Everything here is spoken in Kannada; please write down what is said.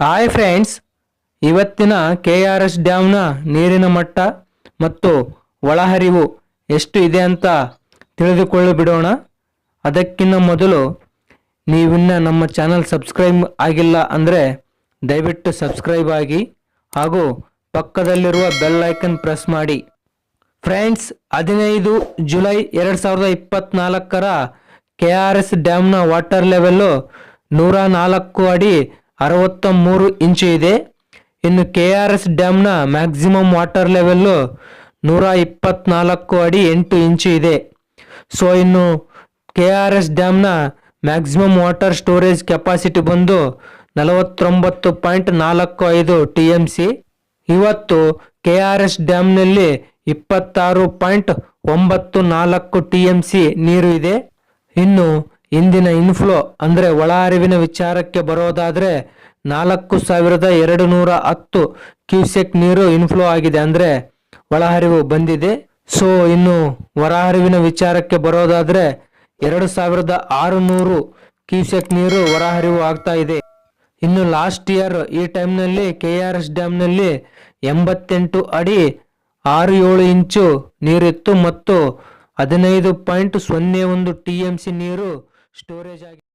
ಹಾಯ್ ಫ್ರೆಂಡ್ಸ್ ಇವತ್ತಿನ ಕೆ ಆರ್ ಎಸ್ ಡ್ಯಾಮ್ನ ನೀರಿನ ಮಟ್ಟ ಮತ್ತು ಒಳಹರಿವು ಎಷ್ಟು ಇದೆ ಅಂತ ತಿಳಿದುಕೊಳ್ಳಿ ಬಿಡೋಣ ಅದಕ್ಕಿಂತ ಮೊದಲು ನೀವಿನ್ನ ನಮ್ಮ ಚಾನಲ್ ಸಬ್ಸ್ಕ್ರೈಬ್ ಆಗಿಲ್ಲ ಅಂದರೆ ದಯವಿಟ್ಟು ಸಬ್ಸ್ಕ್ರೈಬ್ ಆಗಿ ಹಾಗೂ ಪಕ್ಕದಲ್ಲಿರುವ ಬೆಲ್ ಐಕನ್ ಪ್ರೆಸ್ ಮಾಡಿ. ಫ್ರೆಂಡ್ಸ್ ಹದಿನೈದು ಜುಲೈ ಎರಡು ಸಾವಿರದ ಇಪ್ಪತ್ತ್ನಾಲ್ಕರ ಕೆ ಆರ್ ಎಸ್ ಡ್ಯಾಮ್ನ ವಾಟರ್ ಲೆವೆಲ್ಲು ನೂರ ನಾಲ್ಕು ಅಡಿ ಅರವತ್ತ ಮೂರು ಇಂಚು ಇದೆ. ಇನ್ನು ಕೆ ಆರ್ ಎಸ್ ಡ್ಯಾಮ್ನ ಮ್ಯಾಕ್ಸಿಮಮ್ ವಾಟರ್ ಲೆವೆಲ್ಲು ನೂರ ಇಪ್ಪತ್ನಾಲ್ಕು ಅಡಿ ಎಂಟು ಇಂಚು ಇದೆ. ಸೊ, ಇನ್ನು ಕೆ ಆರ್ ಎಸ್ ಡ್ಯಾಮ್ನ ಮ್ಯಾಕ್ಸಿಮಮ್ ವಾಟರ್ ಸ್ಟೋರೇಜ್ ಕೆಪಾಸಿಟಿ ಬಂದು ನಲವತ್ತೊಂಬತ್ತು ಪಾಯಿಂಟ್ ನಾಲ್ಕು ಐದು ಟಿ ಎಂ ಸಿ. ಇವತ್ತು ಕೆ ಆರ್ ಎಸ್ ಡ್ಯಾಮ್ನಲ್ಲಿ ಇಪ್ಪತ್ತಾರು ಪಾಯಿಂಟ್ ಒಂಬತ್ತು ನಾಲ್ಕು ಟಿ ಎಂ ಸಿ ನೀರು ಇದೆ. ಇನ್ನು ಇಂದಿನ ಇನ್ಫ್ಲೋ ಅಂದರೆ ಒಳ ಹರಿವಿನ ವಿಚಾರಕ್ಕೆ ಬರೋದಾದರೆ ನಾಲ್ಕು ಸಾವಿರದ ಎರಡು ನೂರ ಹತ್ತು ಕ್ಯೂಸೆಕ್ ನೀರು ಇನ್ಫ್ಲೋ ಆಗಿದೆ ಅಂದರೆ ಒಳಹರಿವು ಬಂದಿದೆ. ಸೊ ಇನ್ನು ಹೊರಹರಿವಿನ ವಿಚಾರಕ್ಕೆ ಬರೋದಾದರೆ ಎರಡು ಸಾವಿರದ ಆರುನೂರು ಕ್ಯೂಸೆಕ್ ನೀರು ಹೊರಹರಿವು ಆಗ್ತಾ ಇದೆ. ಇನ್ನು ಲಾಸ್ಟ್ ಇಯರ್ ಈ ಟೈಮ್ನಲ್ಲಿ ಕೆ ಆರ್ ಎಸ್ ಡ್ಯಾಮ್ನಲ್ಲಿ ಎಂಬತ್ತೆಂಟು ಅಡಿ ಆರು ಏಳು ಇಂಚು ನೀರಿತ್ತು ಮತ್ತು ಹದಿನೈದು ಪಾಯಿಂಟ್ ಸೊನ್ನೆ ಒಂದು ಟಿ ಎಂ ಸಿ ನೀರು ಸ್ಟೋರೇಜ್ ಆಗಿದೆ